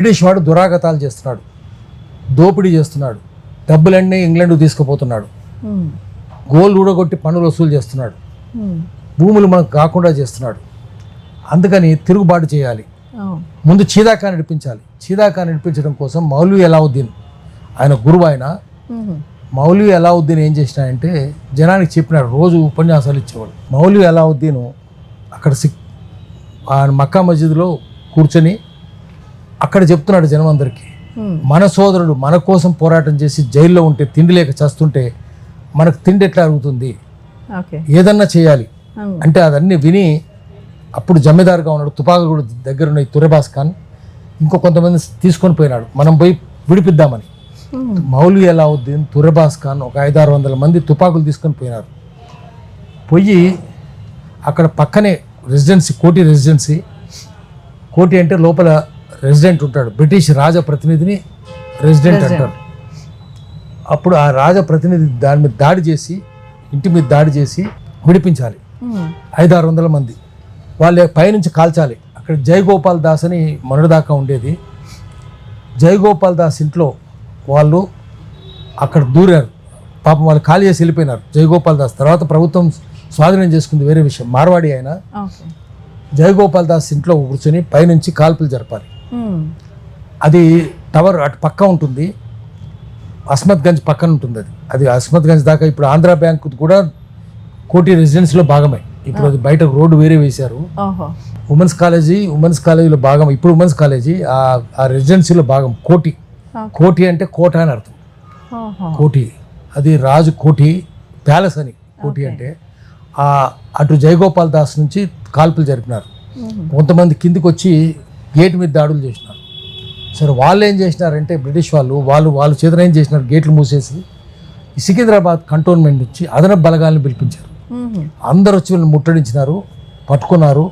British వాడు దురాగతాలు చేస్తున్నాడు. దోపిడీ చేస్తున్నాడు. డబ్బులన్నీ ఇంగ్లాండ్ తీసుకుపోతున్నాడు. గోల్డ్ ఊడగొట్టి పన్నులు వసూలు చేస్తున్నాడు. భూములు మనకు కాకుండా చేస్తున్నాడు. అందుకని తిరుగుబాటు చేయాలి. ముందు చీదాకా నడిపించాలి. చీదాకా నడిపించడం కోసం మౌలవి అలావుద్దీన్ ఆయన గురువు ఆయన. మౌలవి అలావుద్దీన్ ఏం చేసినాయంటే జనానికి చెప్పినాడు రోజు ఉపన్యాసాలు ఇచ్చేవాడు. మౌలవి అలావుద్దీన్ అక్కడ సిక్ ఆయన మక్కా మస్జిద్లో కూర్చొని అక్కడ చెప్తున్నాడు జనం అందరికీ మన సోదరుడు మన కోసం పోరాటం చేసి జైల్లో ఉంటే తిండి లేక చేస్తుంటే మనకు తిండి ఎట్లా అరుగుతుంది? ఏదన్నా చేయాలి. అంటే అదన్నీ విని అప్పుడు జమీదారుగా ఉన్నాడు తుపాకులు కూడా దగ్గర ఉన్నాయి తురెబాస్ ఖాన్ ఇంకో కొంతమంది తీసుకొని పోయినాడు. మనం పోయి విడిపిద్దామని. మౌలి అలావుద్దీన్ తురెబాస్ ఖాన్ ఒక ఐదారు వందల మంది తుపాకులు తీసుకొని పోయినారు. పోయి అక్కడ పక్కనే రెసిడెన్సీ కోటి రెసిడెన్సీ. కోటి అంటే లోపల రెసిడెంట్ ఉంటాడు. బ్రిటిష్ రాజ ప్రతినిధిని రెసిడెంట్. అంటారు. అప్పుడు ఆ రాజ ప్రతినిధి దాని మీద దాడి చేసి ఇంటి మీద దాడి చేసి విడిపించాలి. ఉమ్, ఐదారు వందల మంది. వాళ్ళ పైనుంచి కాల్చాలి. అక్కడ జయగోపాల్ దాస్ అని మొన్నటిదాకా ఉండేది. జయగోపాల్ దాస్ ఇంట్లో వాళ్ళు అక్కడ దూరారు. పాపం వాళ్ళు ఖాళీ చేసి వెళ్ళిపోయినారు. జయగోపాల్ దాస్ తర్వాత ప్రభుత్వం స్వాధీనం చేసుకుంది వేరే విషయం. మార్వాడి అయినా జయగోపాల్ దాస్ ఇంట్లో కూర్చొని పైనుంచి కాల్పులు జరపాలి. అది టవర్ అటు పక్క ఉంటుంది. అస్మత్ గంజ్ పక్కన ఉంటుంది అది. అది అస్మత్ గంజ్ దాకా ఇప్పుడు ఆంధ్ర బ్యాంక్ కూడా కోటి రెసిడెన్సీలో భాగమే. ఇప్పుడు అది బయట రోడ్డు వేరే వేశారు. ఉమెన్స్ కాలేజీ ఉమెన్స్ కాలేజీలో భాగం. ఇప్పుడు ఉమెన్స్ కాలేజీ ఆ ఆ రెసిడెన్సీలో భాగం. కోటి. కోటి అంటే కోట అని అర్థం. కోటి. అది రాజు కోటి ప్యాలెస్ అని కోటి అంటే. ఆ అటు జయగోపాల్ దాస్ నుంచి కాల్పులు జరిపినారు. కొంతమంది కిందికి వచ్చి గేట్ మీద దాడులు చేసినారు. సరే వాళ్ళు ఏం చేసినారంటే బ్రిటిష్ వాళ్ళు వాళ్ళు వాళ్ళు చేతన ఏం చేసినారు? గేట్లు మూసేసి సికింద్రాబాద్ కంటోన్మెంట్ నుంచి అదనపు బలగాలను పిలిపించారు. అందరు వచ్చి వీళ్ళని ముట్టడించినారు పట్టుకున్నారు.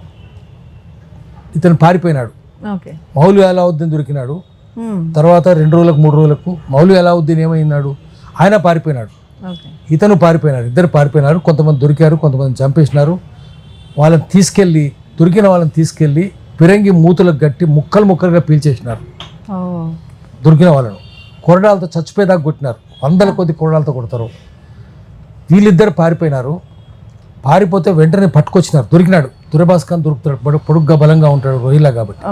ఇతను పారిపోయినాడు. మౌలి అలావుద్దీన్ దొరికినాడు. తర్వాత రెండు రోజులకు మూడు రోజులకు మౌలి అలావుద్దీన్ ఏమైనాడు? ఆయన పారిపోయినాడు. ఇతను పారిపోయినారు ఇద్దరు పారిపోయినారు. కొంతమంది దొరికారు కొంతమంది చంపేసినారు. వాళ్ళని తీసుకెళ్ళి దొరికిన వాళ్ళని తీసుకెళ్ళి పిరంగి మూతులకు గట్టి ముక్కలు ముక్కలుగా పీల్చేసినారు. దొరికిన వాళ్ళను. కొరడాలతో చచ్చిపోయేదాకా కొట్టినారు. వందల కొద్ది కొరడాలతో కొడతారు. వీళ్ళిద్దరు పారిపోయినారు. పారిపోతే వెంటనే పట్టుకొచ్చినారు. దొరికినాడు. దురబాస్ ఖాన్ దొరుకుతాడు. పొడు- పొడుగ్గా బలంగా ఉంటాడు రోహిలా కాబట్టి.